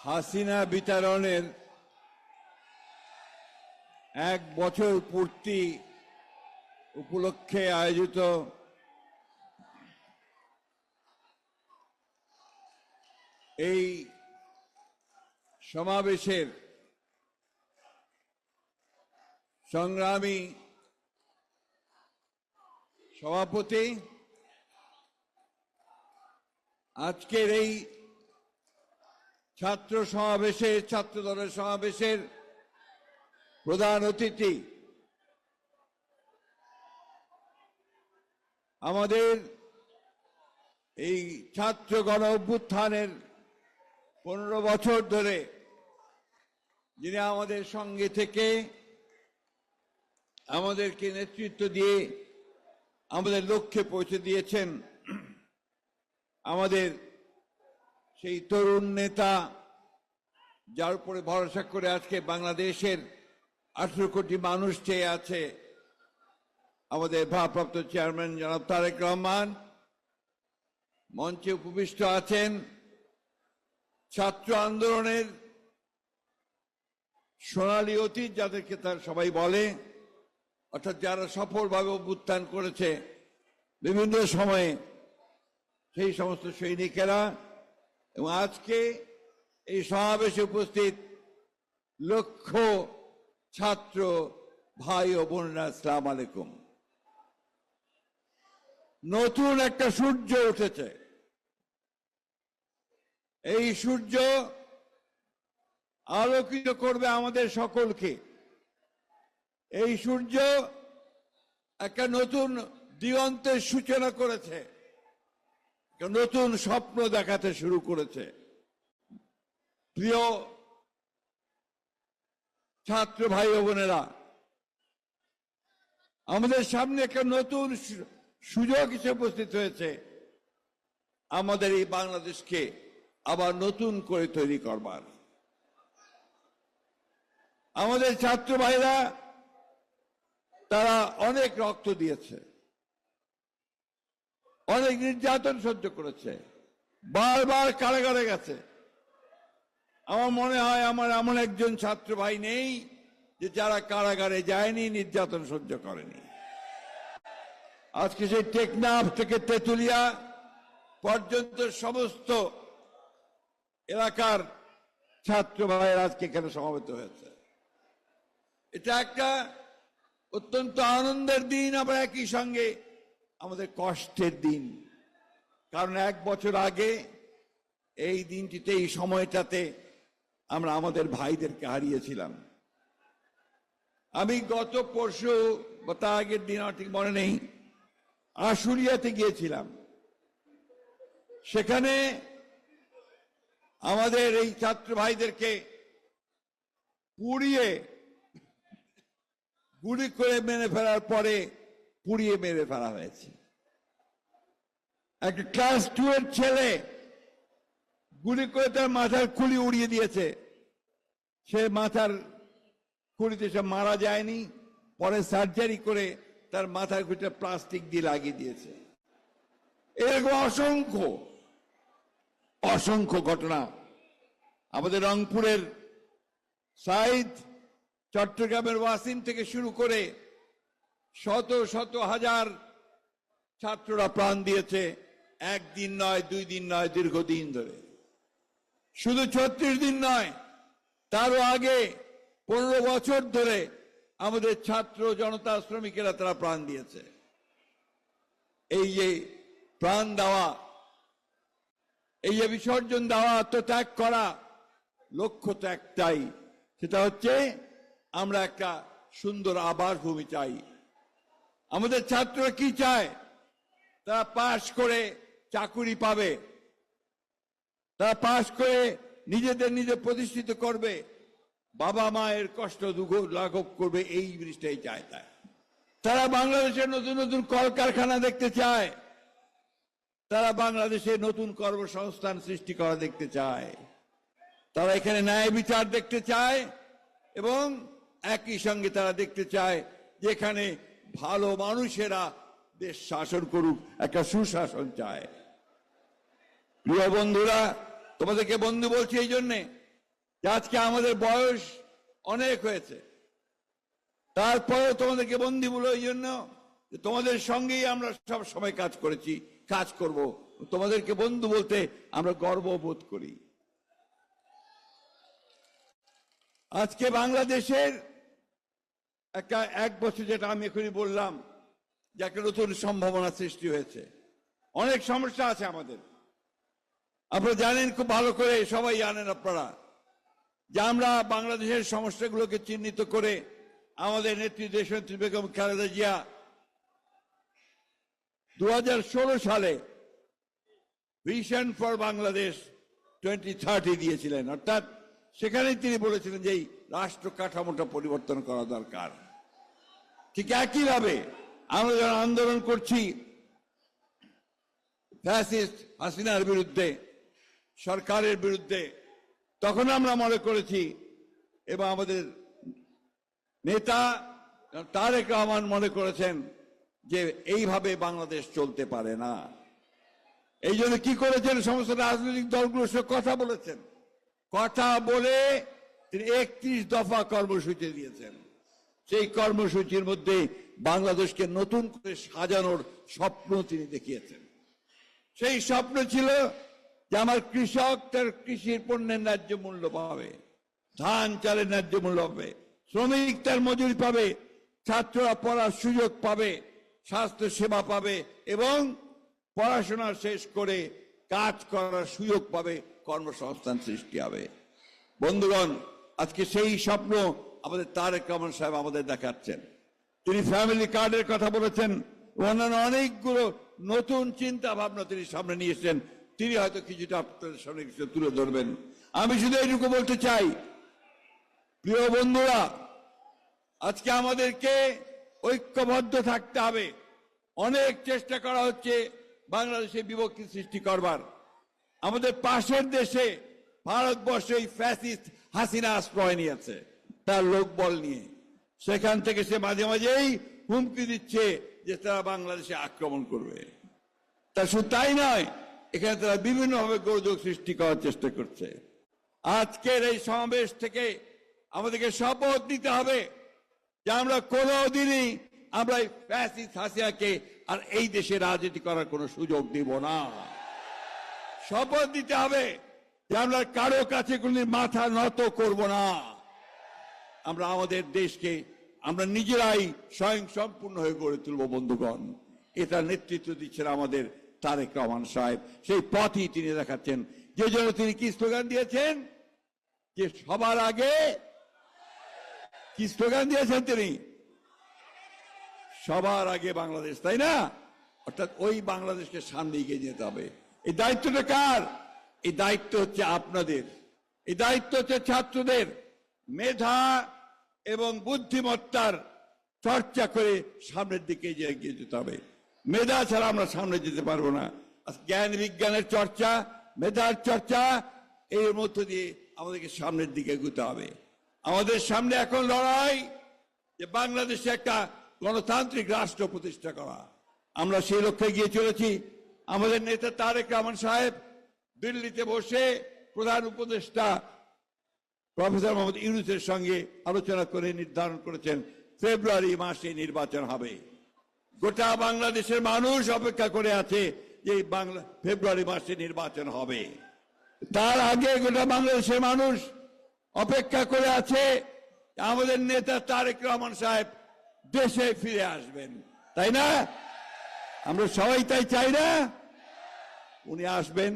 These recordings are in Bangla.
হাসিনা বিতরণের এক বছর পূর্তি উপলক্ষে আয়োজিত এই সমাবেশের সংগ্রামী সভাপতি আজকের এই ছাত্র সমাবেশের, ছাত্র দলের সমাবেশের প্রধান অতিথি। আমাদের এই ছাত্র গণ অভ্যুত্থানের পনেরো বছর ধরে যিনি আমাদের সঙ্গে থেকে আমাদেরকে নেতৃত্ব দিয়ে আমাদের লক্ষ্যে পৌঁছে দিয়েছেন, আমাদের সেই তরুণ নেতা যার উপরে ভরসা করে আজকে বাংলাদেশের আঠেরো কোটি মানুষ চেয়ে আছে আমাদের ভারপ্রাপ্ত চেয়ারম্যান জনাব তারেক রহমান। মঞ্চে উপবিষ্ট আছেন ছাত্র আন্দোলনের সোনালী অতীত যাদেরকে তার সবাই বলে, অর্থাৎ যারা সফলভাবে অভ্যুত্থান করেছে বিভিন্ন সময়ে, সেই সমস্ত সৈনিকেরা এবং আজকে এই সমাবেশে উপস্থিত লক্ষ ছাত্র ভাই ও বোনেরা, আসসালাম আলাইকুম। নতুন একটা সূর্য উঠেছে। এই সূর্য আলোকিত করবে আমাদের সকলকে। এই সূর্য একটা নতুন দিগন্তের সূচনা করেছে। নতুন স্বপ্ন দেখাতে শুরু করেছে। প্রিয় ছাত্র ভাই বোনেরা, আমাদের সামনে একটা নতুন সুযোগ হিসেবে উপস্থিত হয়েছে। আমাদের এই বাংলাদেশকে আবার নতুন করে তৈরি করবার। আমাদের ছাত্র ভাইরা, তারা অনেক রক্ত দিয়েছে। অনেক নির্যাতন সহ্য করেছে। বারবার কারাগারে গেছে। আমার মনে হয় আমার এমন একজন ছাত্র ভাই নেই যে যারা কারাগারে যায়নি, নির্যাতন সহ্য করেনি। আজকে সেই টেকনাফ থেকে তেতুলিয়া পর্যন্ত সমস্ত এলাকার ছাত্র ভাইয়ের আজকে এখানে সমাবেত হয়েছে। এটা একটা অত্যন্ত আনন্দের দিন, আবার একই সঙ্গে আমাদের কষ্টের দিন। কারণ এক বছর আগে এই দিনটিতে, এই সময়টাতে আমরা আমাদের ভাইদেরকে হারিয়েছিলাম। আমি গত পরশু বা তার আগের দিন আমার ঠিক মনে নেই, আশুলিয়াতে গিয়েছিলাম। সেখানে আমাদের এই ছাত্র ভাইদেরকে পুড়িয়ে গুলি করে মেনে ফেলার পরে পুড়িয়ে মেরে ফেলা হয়েছে। একটা ক্লাস টু এর ছেলে গুলি করে তার মাথার খুলি উড়িয়ে দিয়েছে। সে মাথার খুলিতে সে মারা যায়নি, পরে সার্জারি করে তার মাথার খুঁটিটা প্লাস্টিক দিয়ে লাগিয়ে দিয়েছে। এরকম অসংখ্য অসংখ্য ঘটনা। আমাদের রংপুরের সাইদ চট্টগ্রামের ওয়াসিম থেকে শুরু করে শত শত হাজার ছাত্ররা প্রাণ দিয়েছে, একদিন নয়, দুই দিন নয়, দীর্ঘদিন ধরে। শুধু ছত্রিশ দিন নয়, তারও আগে পনেরো বছর ধরে আমাদের ছাত্র জনতা শ্রমিকেরা তারা প্রাণ দিয়েছে। এই যে প্রাণ দেওয়া, এই যে বিসর্জন দেওয়া, আত্মত্যাগ করা, লক্ষ্য তো একটাই, সেটা হচ্ছে আমরা একটা সুন্দর আবাস ভূমি চাই। আমাদের ছাত্ররা কি চায়? তারা পাশ করে চাকুরি পাবে। তারা পাশ করে নিজেদের নিজে প্রতিষ্ঠিত করবে। বাবা মায়ের কষ্ট দুঃখ লাঘব করবে, এই জিনিসটাই চায় তাই তারা বাংলাদেশের নতুন নতুন কলকারখানা দেখতে চায়। তারা বাংলাদেশে নতুন কর্মসংস্থান সৃষ্টি করা দেখতে চায়। তারা এখানে ন্যায় বিচার দেখতে চায় এবং একই সঙ্গে তারা দেখতে চায় যেখানে ভালো মানুষেরা দেশ শাসন করুক, একটা সুশাসন চায়। প্রিয় বন্ধুরা, তোমাদেরকে বন্ধু বলছি এই জন্যে আজকে আমাদের বয়স অনেক হয়েছে। তারপরেও তোমাদেরকে বন্দি বলে ওই জন্য তোমাদের সঙ্গেই আমরা সব সময় কাজ করেছি, কাজ করব। তোমাদেরকে বন্ধু বলতে আমরা গর্ববোধ করি। আজকে বাংলাদেশের একটা এক বছর যেটা আমি এখনই বললাম যে একটা নতুন সম্ভাবনা সৃষ্টি হয়েছে। অনেক সমস্যা আছে আমাদের। আপনারা জানেন খুব ভালো করে, সবাই জানেন আপনারা, যে আমরা বাংলাদেশের সমস্যাগুলোকে চিহ্নিত করে আমাদের নেত্রী দেশনেত্রী বেগম খালেদা জিয়া দু হাজার ষোলো সালে vision for Bangladesh twenty thirty দিয়েছিলেন। অর্থাৎ সেখানেই তিনি বলেছিলেন যে এই রাষ্ট্র কাঠামোটা পরিবর্তন করা দরকার। ঠিক একইভাবে আমরা যারা আন্দোলন করছি, ফ্যাসিস্ট হাসিনার বিরুদ্ধে, সরকারের বিরুদ্ধে, তখন আমরা মনে করেছি, এবং আমাদের নেতা তারেক রহমান মনে করেছেন যে এইভাবে বাংলাদেশ চলতে পারে না। এই জন্য কি করেছেন সমস্ত রাজনৈতিক দলগুলোর সঙ্গে কথা বলেছেন। কথা বলে একত্রিশ দফা কর্মসূচি দিয়েছেন। সেই কর্মসূচির মধ্যে বাংলাদেশকে নতুন করে সাজানোর স্বপ্ন তিনি দেখিয়েছেন। সেই স্বপ্ন ছিল যে আমার কৃষক তার কৃষির পণ্যের ন্যায্য মূল্য পাবে, ধান চালের ন্যায্য মূল্য পাবে, শ্রমিক তার মজুরি পাবে, ছাত্ররা পড়ার সুযোগ পাবে স্বাস্থ্য সেবা পাবে এবং পড়াশোনা শেষ করে কাজ করার সুযোগ পাবে কর্মসংস্থান সৃষ্টি হবে। বন্ধুগণ, আজকে সেই স্বপ্ন আমাদের তারেক রহমান সাহেব আমাদের দেখাচ্ছেন। তিনি ফ্যামিলি কার্ডের কথা বলেছেন অন্যান্য অনেকগুলো নতুন চিন্তা ভাবনা তিনি সামনে নিয়ে এসেছেন তিনি হয়তো কিছুটা আপনাদের সামনে কিছু তুলে ধরবেন। আমি শুধু এইটুকু বলতে চাই, প্রিয় বন্ধুরা, আজকে আমাদেরকে ঐক্যবদ্ধ থাকতে হবে। অনেক চেষ্টা করা হচ্ছে বাংলাদেশে বিভক্তি সৃষ্টি করবার। আমাদের পাশের দেশে ভারতবর্ষে এই ফ্যাসিস্ট হাসিনা আশ্রয় নিয়েছে, তার লোকবল নিয়ে। সেখান থেকে সে মাঝে মাঝেই হুমকি দিচ্ছে যে তারা বাংলাদেশে আক্রমণ করবে। তা শুধু তাই নয়, এখানে তারা বিভিন্নভাবে গোলযোগ সৃষ্টি করার চেষ্টা করছে। আজকের এই সমাবেশ থেকে আমাদেরকে শপথ নিতে হবে যে আমরা কোনো দিনই আমরা এই ফ্যাসিস্ট হাসিয়াকে আর এই দেশে রাজনীতি করার কোনো সুযোগ দিব না। শপথ দিতে হবে যে আমরা কারও কাছে কোনদিন মাথা নত করব না। আমরা আমাদের দেশকে, আমরা নিজেরাই স্বয়ং সম্পূর্ণ হয়ে গড়ে তুলব, বন্ধুগণ। এটা নেতৃত্ব দিচ্ছেন আমাদের তারেক রহমান সাহেব। সেই পথই তিনি দেখাচ্ছেন। যে জন্য তিনি কি স্লোগান দিয়েছেন? যে সবার আগে কি স্লোগান দিয়েছেন তিনি? সবার আগে বাংলাদেশ, তাই না? অর্থাৎ ওই বাংলাদেশকে সামনে এগিয়ে যেতে হবে। এই দায়িত্বটা কার? এই দায়িত্ব হচ্ছে আপনাদের। এই দায়িত্ব হচ্ছে ছাত্রদের মেধা এবং বুদ্ধিমত্তার চর্চা করে সামনের দিকে এগিয়ে যেতে হবে। মেধা ছাড়া আমরা সামনে যেতে পারব না। জ্ঞান বিজ্ঞানের চর্চা, মেধার চর্চা, এর মধ্য দিয়ে আমাদেরকে সামনের দিকে এগোতে হবে। আমাদের সামনে এখন লড়াই যে বাংলাদেশে একটা গণতান্ত্রিক রাষ্ট্র প্রতিষ্ঠা করা। আমরা সেই লক্ষ্যে গিয়ে চলেছি। আমাদের নেতা তারেক রহমান সাহেব দিল্লিতে বসে প্রধান উপদেষ্টা প্রফেসর মোহাম্মদ ইউনুসের সঙ্গে আলোচনা করে নির্ধারণ করেছেন, ফেব্রুয়ারি মাসে নির্বাচন হবে। গোটা বাংলাদেশের মানুষ অপেক্ষা করে আছে যে বাংলা ফেব্রুয়ারি মাসে নির্বাচন হবে। তার আগে গোটা বাংলাদেশের মানুষ অপেক্ষা করে আছে আমাদের নেতা তারেক রহমান সাহেব দেশে ফিরে আসবেন। তাই না? আমরা সবাই তাই চাই না? উনি আসবেন,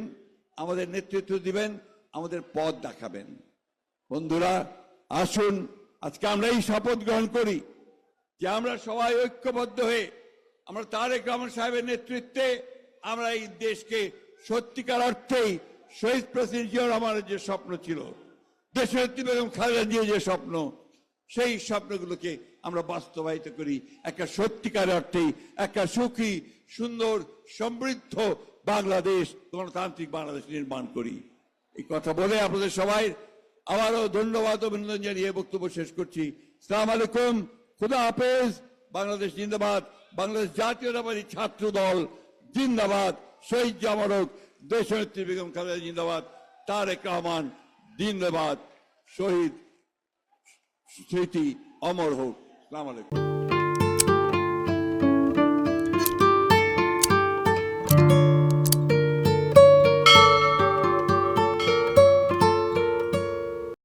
আমাদের নেতৃত্ব দিবেন, আমাদের পথ দেখাবেন। বন্ধুরা, আসুন, আজকে আমরা এই শপথ গ্রহণ করি যে আমরা সবাই ঐক্যবদ্ধ হয়ে, আমরা তারেক রহমান সাহেবের নেতৃত্বে আমরা এই দেশকে সত্যিকার অর্থেই শহীদ প্রেসিডেন্ট জিয়া রহমানের যে স্বপ্ন ছিল, দেশের বেগম খালেদা জিয়া যে স্বপ্ন, সেই স্বপ্নগুলোকে আমরা বাস্তবায়িত করি। একটা সত্যিকার অর্থেই একটা সুখী, সুন্দর, সমৃদ্ধ বাংলাদেশ, গণতান্ত্রিক বাংলাদেশ নির্মাণ করি। এই কথা বলে আপনাদের সবাই আবারও ধন্যবাদ, অভিনন্দন জানিয়ে বক্তব্য শেষ করছি। সালাম আলাইকুম, খুদা হাফেজ, বাংলাদেশ জিন্দাবাদ, বাংলাদেশ জাতীয়তাবাদী ছাত্র দল জিন্দাবাদ, শহীদ জামারক দেশনেত্রী বেগম খালেদা জিন্দাবাদ, তারেক রহমান জিন্দাবাদ, শহীদ স্মৃতি অমর হোক। সালাম আলাইকুম।